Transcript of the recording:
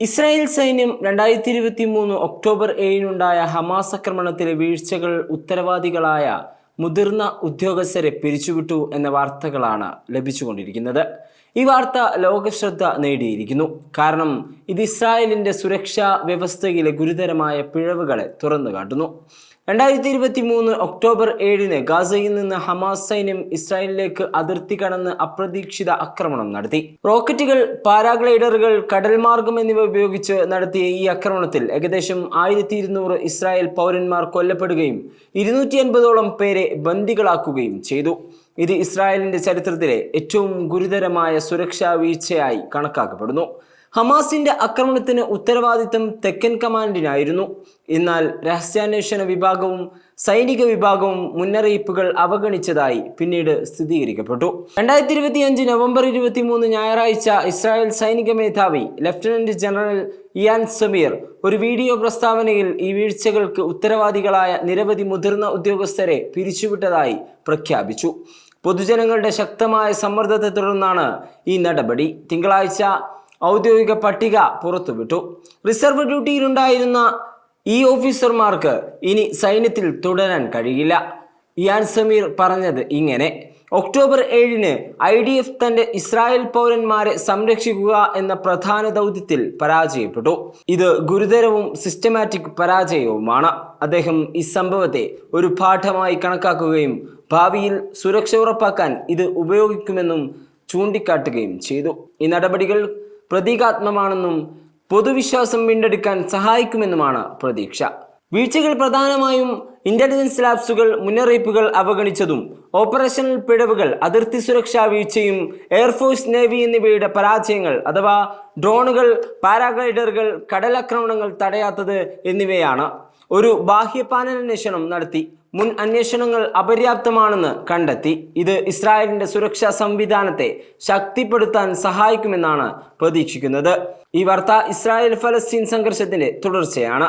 Israel സൈന്യം രണ്ടായിരത്തി ഇരുപത്തി മൂന്ന് ഒക്ടോബർ ഏഴിനുണ്ടായ ഹമാസ് ആക്രമണത്തിലെ വീഴ്ചകൾ ഉത്തരവാദികളായ മുതിർന്ന ഉദ്യോഗസ്ഥരെ പിരിച്ചുവിട്ടു എന്ന വാർത്തകളാണ് ലഭിച്ചുകൊണ്ടിരിക്കുന്നത്. ഈ വാർത്ത ലോകശ്രദ്ധ നേടിയിരിക്കുന്നു. കാരണം ഇത് ഇസ്രായേലിന്റെ സുരക്ഷാ വ്യവസ്ഥയിലെ ഗുരുതരമായ പിഴവുകളെ തുറന്നു കാട്ടുന്നു. രണ്ടായിരത്തി ഇരുപത്തി മൂന്ന് ഒക്ടോബർ ഏഴിന് ഗാസയിൽ നിന്ന് ഹമാസ് സൈന്യം ഇസ്രായേലിലേക്ക് അതിർത്തി കടന്ന് അപ്രതീക്ഷിത ആക്രമണം നടത്തി. റോക്കറ്റുകൾ പാരാഗ്ലൈഡറുകൾ കടൽ മാർഗം എന്നിവ ഉപയോഗിച്ച് നടത്തിയ ഈ ആക്രമണത്തിൽ ഏകദേശം ആയിരത്തി ഇരുന്നൂറ് ഇസ്രായേൽ പൗരന്മാർ കൊല്ലപ്പെടുകയും ഇരുന്നൂറ്റി അൻപതോളം പേരെ ബന്ദികളാക്കുകയും ചെയ്തു. ഇത് ഇസ്രായേലിന്റെ ചരിത്രത്തിലെ ഏറ്റവും ഗുരുതരമായ സുരക്ഷാ വീഴ്ചയായി കണക്കാക്കപ്പെടുന്നു. ഹമാസിന്റെ ആക്രമണത്തിന് ഉത്തരവാദിത്തം തെക്കൻ കമാൻഡിനായിരുന്നു. എന്നാൽ രഹസ്യാന്വേഷണ വിഭാഗവും സൈനിക വിഭാഗവും മുന്നറിയിപ്പുകൾ അവഗണിച്ചതായി പിന്നീട് സ്ഥിരീകരിക്കപ്പെട്ടു. രണ്ടായിരത്തി ഇരുപത്തി അഞ്ച് നവംബർ ഇരുപത്തി മൂന്ന് ഞായറാഴ്ച ഇസ്രായേൽ സൈനിക മേധാവി ലഫ്റ്റനന്റ് ജനറൽ ഇയാൻ സമീർ ഒരു വീഡിയോ പ്രസ്താവനയിൽ ഈ വീഴ്ചകൾക്ക് ഉത്തരവാദികളായ നിരവധി മുതിർന്ന ഉദ്യോഗസ്ഥരെ പിരിച്ചുവിട്ടതായി പ്രഖ്യാപിച്ചു. പൊതുജനങ്ങളുടെ ശക്തമായ സമ്മർദ്ദത്തെ തുടർന്നാണ് ഈ നടപടി. തിങ്കളാഴ്ച ഔദ്യോഗിക പട്ടിക പുറത്തുവിട്ടു. റിസർവ് ഡ്യൂട്ടിയിലുണ്ടായിരുന്ന ഈ ഓഫീസർമാർക്ക് ഇനി സൈന്യത്തിൽ തുടരാൻ കഴിയില്ല. ഇയാൻ സമീർ പറഞ്ഞത് ഇങ്ങനെ. ഒക്ടോബർ ഏഴിന് ഐ ഡി എഫ് തന്റെ ഇസ്രായേൽ പൗരന്മാരെ സംരക്ഷിക്കുക എന്ന പ്രധാന ദൗത്യത്തിൽ പരാജയപ്പെട്ടു. ഇത് ഗുരുതരവും സിസ്റ്റമാറ്റിക് പരാജയവുമാണ്. അദ്ദേഹം ഈ സംഭവത്തെ ഒരു പാഠമായി കണക്കാക്കുകയും ഭാവിയിൽ സുരക്ഷ ഉറപ്പാക്കാൻ ഇത് ഉപയോഗിക്കുമെന്നും ചൂണ്ടിക്കാട്ടുകയും ചെയ്തു. ഈ നടപടികൾ പ്രതീകാത്മമാണെന്നും പൊതുവിശ്വാസം വീണ്ടെടുക്കാൻ സഹായിക്കുമെന്നുമാണ് പ്രതീക്ഷ. വീഴ്ചകൾ പ്രധാനമായും ഇന്റലിജൻസ് ലാബ്സുകൾ മുന്നറിയിപ്പുകൾ അവഗണിച്ചതും ഓപ്പറേഷണൽ പിഴവുകൾ അതിർത്തി സുരക്ഷാ വീഴ്ചയും എയർഫോഴ്സ് നേവി എന്നിവയുടെ പരാജയങ്ങൾ അഥവാ ഡ്രോണുകൾ പാരാഗ്ലൈഡറുകൾ കടലാക്രമണങ്ങൾ തടയാത്തത് എന്നിവയാണ് ഒരു ബാഹ്യപാനന്വേഷണം നടത്തി. മുൻ അന്വേഷണങ്ങൾ അപര്യാപ്തമാണെന്ന് കണ്ടെത്തി. ഇത് ഇസ്രായേലിന്റെ സുരക്ഷാ സംവിധാനത്തെ ശക്തിപ്പെടുത്താൻ സഹായിക്കുമെന്നാണ് പ്രതീക്ഷിക്കുന്നത്. ഈ വാർത്ത ഇസ്രായേൽ ഫലസ്തീൻ സംഘർഷത്തിന്റെ തുടർച്ചയാണ്.